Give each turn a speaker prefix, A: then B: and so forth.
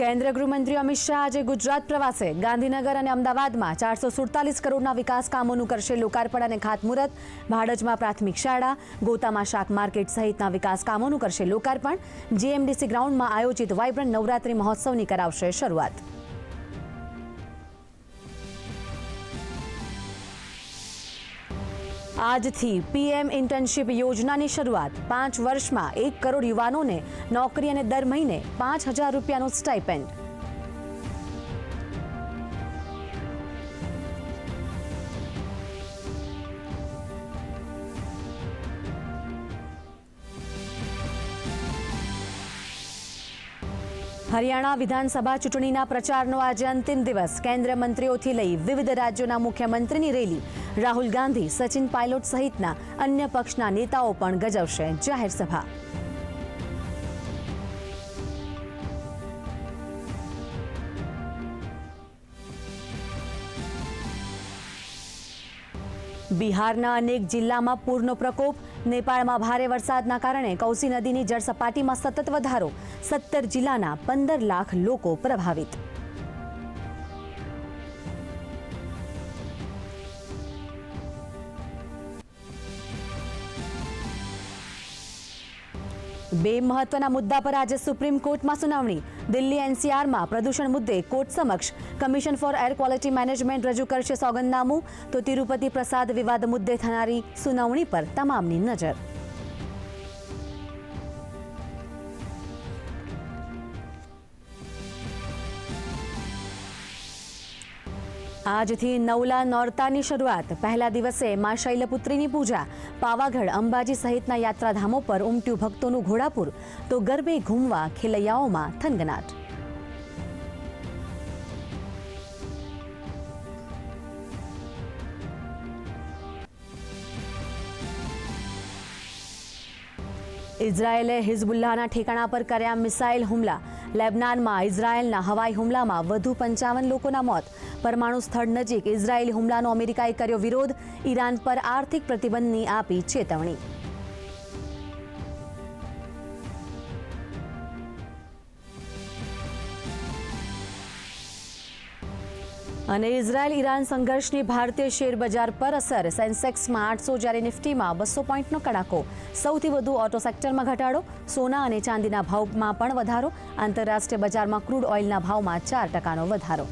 A: કેન્દ્રીય ગૃહમંત્રી અમિત શાહ આજે ગુજરાત પ્રવાસે. ગાંધીનગર અને અમદાવાદમાં ચારસો સુડતાલીસ કરોડના વિકાસ કામોનું કરશે લોકાર્પણ અને ખાતમુહૂર્ત. ભાડજમાં પ્રાથમિક શાળા, ગોતામાં શાક માર્કેટ સહિતના વિકાસ કામોનું કરશે લોકાર્પણ. જીએમડીસી ગ્રાઉન્ડમાં આયોજિત વાઇબ્રન્ટ નવરાત્રી મહોત્સવની કરાવશે શરૂઆત. આજથી પીએમ ઇન્ટર્નશીપ યોજનાની શરૂઆત. પાંચ વર્ષમાં એક કરોડ યુવાનોને નોકરી અને દર મહિને પાંચ હજાર રૂપિયાનું સ્ટાઇપેન્ડ. હરિયાણા વિધાનસભા ચૂંટણીના પ્રચારનો આજે અંતિમ દિવસ. કેન્દ્ર મંત્રીઓથી લઈ વિવિધ રાજ્યોના મુખ્યમંત્રીની રેલી. રાહુલ ગાંધી, સચિન પાયલોટ સહિતના અન્ય પક્ષના નેતાઓ પણ ગજવશે. જાહેર સભા. બિહારના અનેક જિલ્લામાં પૂરનો પ્રકોપ. નેપાળમાં ભારે વરસાદના કારણે કૌશી નદીની જળસપાટીમાં સતત વધારો. સત્તર જિલ્લાના પંદર લાખ લોકો પ્રભાવિત. બે મહત્વના મુદ્દા પર આજે સુપ્રીમ કોર્ટમાં સુનાવણી. દિલ્હી એનસીઆરમાં પ્રદૂષણ મુદ્દે કોર્ટ સમક્ષ commission for air quality management રજૂ કરશે સોગંદનામું. તો તિરુપતિ પ્રસાદ વિવાદ મુદ્દે થનારી સુનાવણી પર તમામની નજર. આજથી નવલા નોરતાની શરૂઆત. પહેલા દિવસે મા શૈલપુત્રીની પૂજા. પાવાગઢ, અંબાજી સહિતના યાત્રાધામો પર ઉમટ્યું ભક્તોનું ઘોડાપુર. તો ગરબે ઘૂમવા, ખેલૈયાઓમાં થનગનાટ. ઇઝરાયેલે હિઝબુલ્લાહના ઠેકાણા પર કર્યા મિસાઇલ હુમલા. લેબનાનમાં ઇઝરાયેલના હવાઈ હુમલામાં વધુ પંચાવન લોકોના મોત. પરમાણુ સ્થળ નજીક ઇઝરાયેલી હુમલાનો અમેરિકાએ કર્યો વિરોધ. ઈરાન પર આર્થિક પ્રતિબંધની આપી ચેતવણી. અને ઇઝરાયલ ઈરાન સંઘર્ષની ભારતીય શેર બજાર પર અસર. સેન્સેક્સમાં આઠસો જ્યારે નિફ્ટીમાં બસો પોઈન્ટનો કડાકો. સૌથી વધુ ઓટો સેક્ટરમાં ઘટાડો. સોના અને ચાંદીના ભાવમાં પણ વધારો. આંતરરાષ્ટ્રીય બજારમાં ક્રૂડ ઓઇલના ભાવમાં ચાર ટકાનો વધારો.